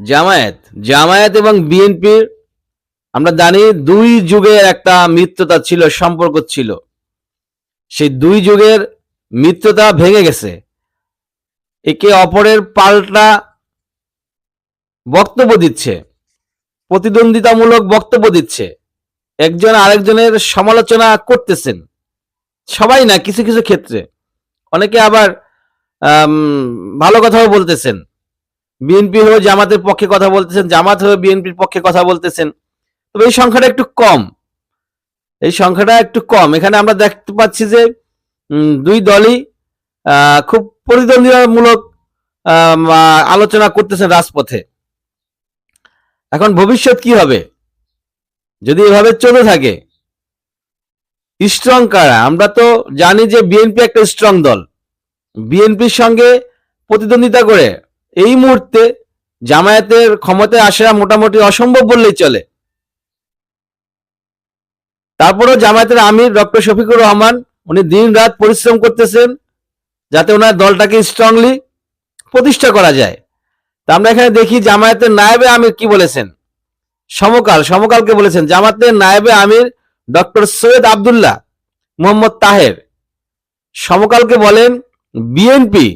জামায়াত জামায়াত এবং বিএনপির, আমরা জানি দুই যুগের একটা মিত্রতা ছিল, সম্পর্ক ছিল। সেই দুই যুগের মিত্রতা ভেঙে গেছে। একে অপরের পাল্টা বক্তব্য দিচ্ছে, প্রতিদ্বন্দ্বিতামূলক বক্তব্য দিচ্ছে, একজন আরেকজনের সমালোচনা করতেছেন। সবাই না, কিছু কিছু ক্ষেত্রে। অনেকে আবার ভালো কথাও বলতেছেন। বিএনপি হয়ে জামাতের পক্ষে কথা বলতেছেন, জামাত হয়ে বিএনপির পক্ষে কথা বলতেছেন। তবে এই সংখ্যাটা একটু কম। এই সংখ্যাটা একটু কম। এখানে আমরা দেখতে পাচ্ছি যে দুই দলই খুব প্রতিদ্বন্দ্বিতামূলক আলোচনা করতেছেন রাজপথে। এখন ভবিষ্যৎ কি হবে? যদি এভাবে চলে থাকে স্ট্রং কারা? আমরা তো জানি যে বিএনপি একটা স্ট্রং দল। বিএনপির সঙ্গে প্রতিদ্বন্দ্বিতা করে এই মুহূর্তে জামায়াতের ক্ষমতায় আসা মোটামুটি অসম্ভব বললেই চলে। তারপরেও জামায়াতের আমির ডক্টর শফিকুর রহমান, উনি দিন রাত পরিশ্রম করতেছেন যাতে ওনার দলটাকে স্ট্রংলি প্রতিষ্ঠা করা যায়। তা আমরা এখানে দেখি জামায়াতের নায়েবে আমির কি বলেছেন? সমকাল, সমকালকে বলেছেন জামাতের নায়েবে আমির ডক্টর সৈয়দ আব্দুল্লাহ মোহাম্মদ তাহের। সমকালকে বলেন বিএনপি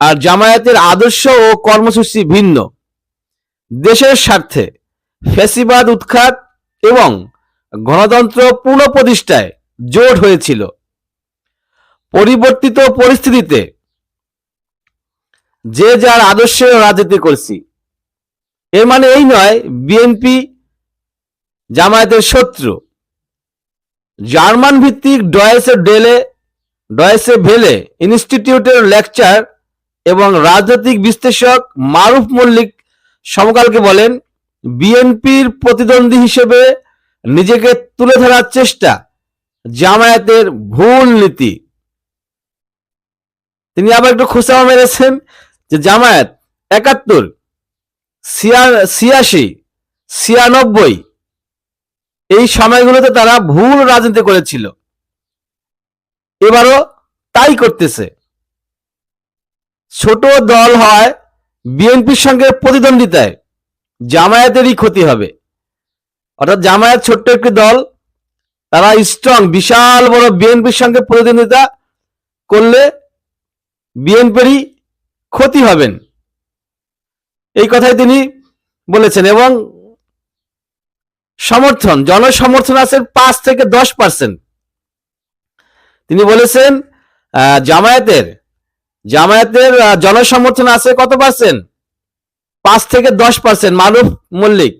আর জামায়াতের আদর্শ ও কর্মসূচি ভিন্ন। দেশের স্বার্থে ফ্যাসিবাদ উৎখাত এবং গণতন্ত্র পুনঃপ্রতিষ্ঠায় জোট হয়েছিল। পরিবর্তিত পরিস্থিতিতে যে যার আদর্শে রাজনীতি করছি এর মানে এই নয় বিএনপি জামায়াতের শত্রু। জার্মান ভিত্তিক ডয়েসে ডেলে, ডয়েসে ভেলে ইনস্টিটিউটের লেকচার এবং রাজনৈতিক বিশ্লেষক মারুফ মল্লিক সমকালকে বলেন, বিএনপির প্রতিদ্বন্দ্বী হিসেবে নিজেকে তুলে ধরার চেষ্টা জামায়াতের ভুল নীতি। তিনি আবার একটু খোঁচাও মেরেছেন যে জামায়াত একাত্তর, ছিয়া- ছিয়াশি, ছিয়ানব্বই, এই সময়গুলোতে তারা ভুল রাজনীতি করেছিল। এবারও তাই করতেছে। ছোট দল হয় বিএনপির সঙ্গে প্রতিদ্বন্দ্বিতায়। জামায়াতেরই ক্ষতি হবে। অর্থাৎ জামায়াত ছোট্ট একটি দল, তারা স্ট্রং বিশাল বড় বিএনপির সঙ্গে প্রতিদ্বন্দ্বিতা করলে বিএনপিরই ক্ষতি হবেন। এই কথাই তিনি বলেছেন এবং সমর্থন, জনসমর্থন আছে পাঁচ থেকে দশ পার্সেন্ট তিনি বলেছেন জামায়াতের জামায়াতের জনসমর্থন আছে কত পার্সেন্ট পাঁচ থেকে দশ পার্সেন্ট মারুফ মল্লিক।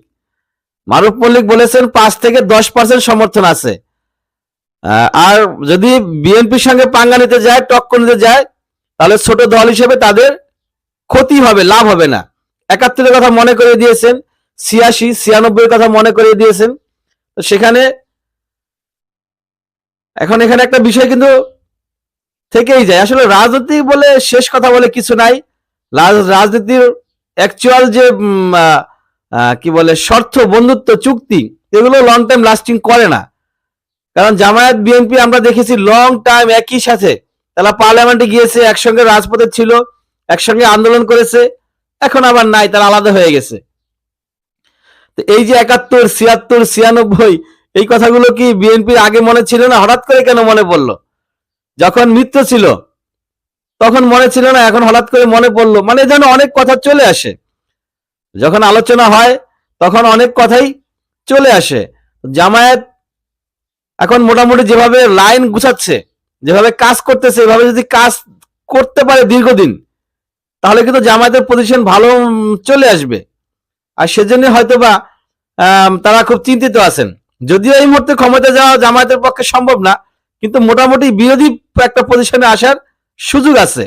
মারুফ মল্লিক বলেছেন পাঁচ থেকে দশ পার্সেন্ট সমর্থন আছে। আর যদি বিএনপির সঙ্গে পাঙ্গা নিতে যায়, টক্কর নিতে যায়, তাহলে ছোট দল হিসেবে তাদের ক্ষতি হবে, লাভ হবে না। একাত্তরের কথা মনে করে দিয়েছেন, ছিয়াশি ছিয়ানব্বই কথা মনে করে দিয়েছেন। সেখানে, এখন এখানে একটা বিষয় কিন্তু থেকেই যায়। আসলে রাজনীতি বলে শেষ কথা বলে কিছু নাই। রাজনীতির অ্যাকচুয়াল যে কি বলে শর্ত বন্ধুত্ব, চুক্তি, এগুলো লং টাইম লাস্টিং করে না। কারণ জামায়াত বিএনপি আমরা দেখেছি লং টাইম একই সাথে। তারা পার্লামেন্টে গিয়েছে, একসঙ্গে রাজপথে ছিল, একসঙ্গে আন্দোলন করেছে, এখন আবার নাই, তারা আলাদা হয়ে গেছে। তো এই যে একাত্তর, ছিয়াত্তর, ছিয়ানব্বই, এই কথাগুলো কি বিএনপির আগে মনে ছিল না? হঠাৎ করে কেন মনে পড়ল? যখন মিত্র ছিল, তখন মনে ছিল না, এখন হঠাৎ করে মনে পড়ল মানে যেন অনেক কথা চলে আসে। যখন আলোচনা হয়, তখন অনেক কথাই চলে আসে। জামায়াত এখন মোটামুটি যেভাবে লাইন গুছাচ্ছে, যেভাবে কাজ করতেছে, এভাবে যদি কাজ করতে পারে দীর্ঘদিন, তাহলে কিন্তু জামায়াতের পজিশন ভালো চলে আসবে। আর সেজন্য হয়তোবা তারা খুব চিন্তিত আছেন। যদিও এই মুহূর্তে ক্ষমতা যাওয়া জামায়াতের পক্ষে সম্ভব না কিন্তু মোটামুটি বিরোধী একটা পজিশনে আসার সুযোগ আছে।